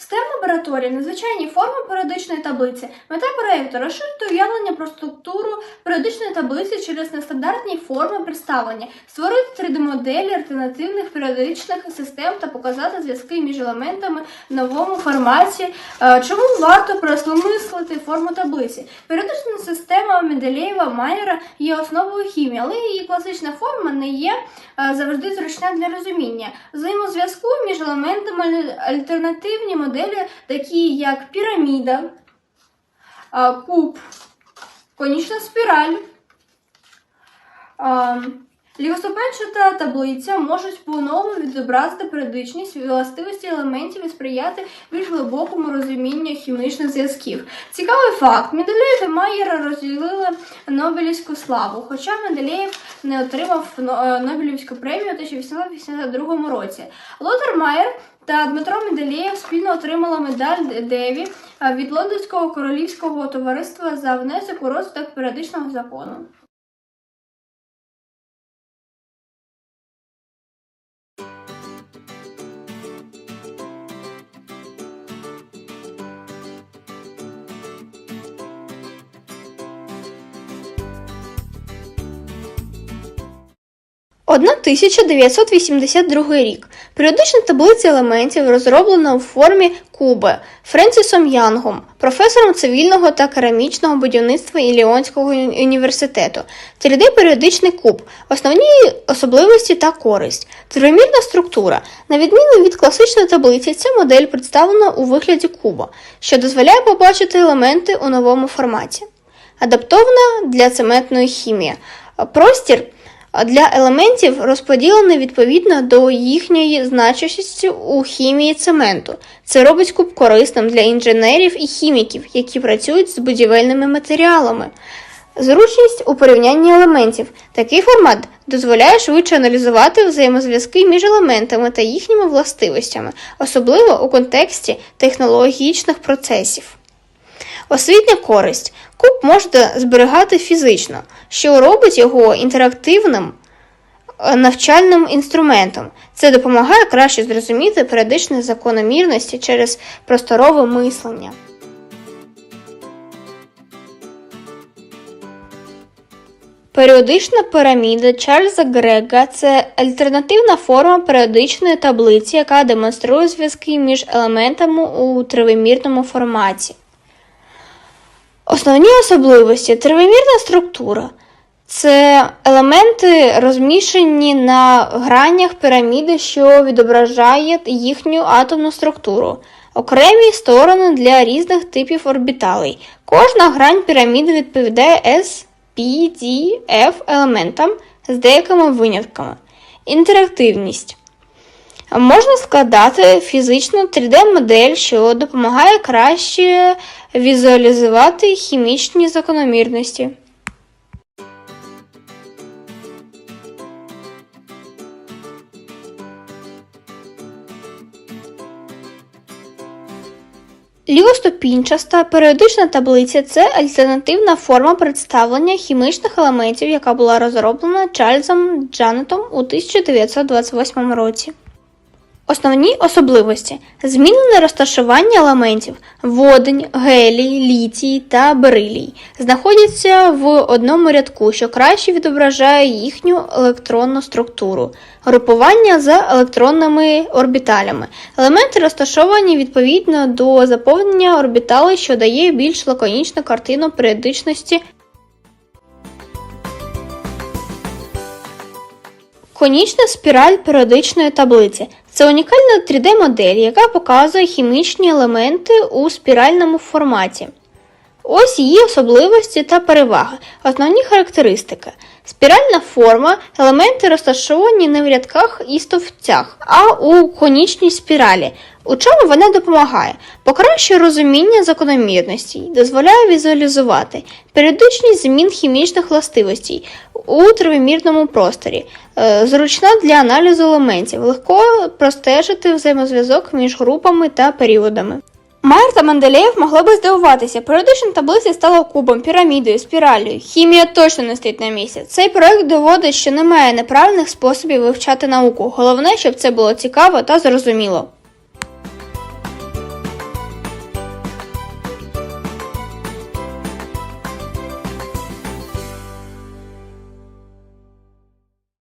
STEM лабораторія надзвичайні форми періодичної таблиці. Мета проєкту розширити уявлення про структуру періодичної таблиці через нестандартні форми представлення, створити 3D-моделі альтернативних періодичних систем та показати зв'язки між елементами в новому форматі. Е, Чому варто переосмислити форму таблиці? Періодична система Менделєєва Майера є основою хімії, але її класична форма не є е, завжди зручна для розуміння. Взаємозв'язку між елементами альтернативні моделі, такі як піраміда, куб, конічна спіраль. Лівоступенчата таблиця можуть по-новому відобразити періодичність властивості елементів і сприяти більш глибокому розумінню хімічних зв'язків. Цікавий факт: Менделєєв і Майєр розділили Нобелівську славу, хоча Менделєєв не отримав е, Нобелівську премію у 1882 році. Лотар Майєр та Дмитро Менделєєв спільно отримали медаль Деві від Лондонського королівського товариства за внесок у розвиток періодичного закону. – 1982 рік. Періодична таблиця елементів розроблена у формі куби Френсісом Янгом, професором цивільного та керамічного будівництва Іліонського університету. 3D-періодичний куб. Основні особливості та користь. Тривимірна структура. На відміну від класичної таблиці, ця модель представлена у вигляді куба, що дозволяє побачити елементи у новому форматі. Адаптована для цементної хімії. Простір для елементів розподілений відповідно до їхньої значущості у хімії цементу. Це робить куб корисним для інженерів і хіміків, які працюють з будівельними матеріалами. Зручність у порівнянні елементів. Такий формат дозволяє швидше аналізувати взаємозв'язки між елементами та їхніми властивостями, особливо у контексті технологічних процесів. Освітня користь. Куб можна зберігати фізично, що робить його інтерактивним е, навчальним інструментом. Це допомагає краще зрозуміти періодичні закономірності через просторове мислення. Періодична піраміда Чарльза Грега це альтернативна форма періодичної таблиці, яка демонструє зв'язки між елементами у тривимірному форматі. Основні особливості тривимірна структура. Це елементи розміщені на гранях піраміди, що відображає їхню атомну структуру. Окремі сторони для різних типів орбіталей. Кожна грань піраміди відповідає S, P, D, F елементам з деякими винятками. Інтерактивність. Можна складати фізичну 3D-модель, що допомагає краще візуалізувати хімічні закономірності. Лівоступінчаста періодична таблиця це альтернативна форма представлення хімічних елементів, яка була розроблена Чарльзом Джанетом у 1928 році. Основні особливості: змінене розташування елементів водень, гелій, літій та берилій. Знаходяться в одному рядку, що краще відображає їхню електронну структуру, групування за електронними орбіталями. Елементи розташовані відповідно до заповнення орбіталей, що дає більш лаконічну картину періодичності. Конічна спіраль періодичної таблиці це унікальна 3D-модель, яка показує хімічні елементи у спіральному форматі. Ось її особливості та переваги. Основні характеристики. Спіральна форма, елементи розташовані не в рядках і стовпцях, а у конічній спіралі. У чому вона допомагає? Покращує розуміння закономірностей, дозволяє візуалізувати періодичність змін хімічних властивостей у тривимірному просторі, Е, зручна для аналізу елементів, легко простежити взаємозв'язок між групами та періодами. Майер та Менделєєв могли би здивуватися. Періодична таблиця стала кубом, пірамідою, спіраллю. Хімія точно не стоїть на місці. Цей проект доводить, що немає неправильних способів вивчати науку. Головне, щоб це було цікаво та зрозуміло.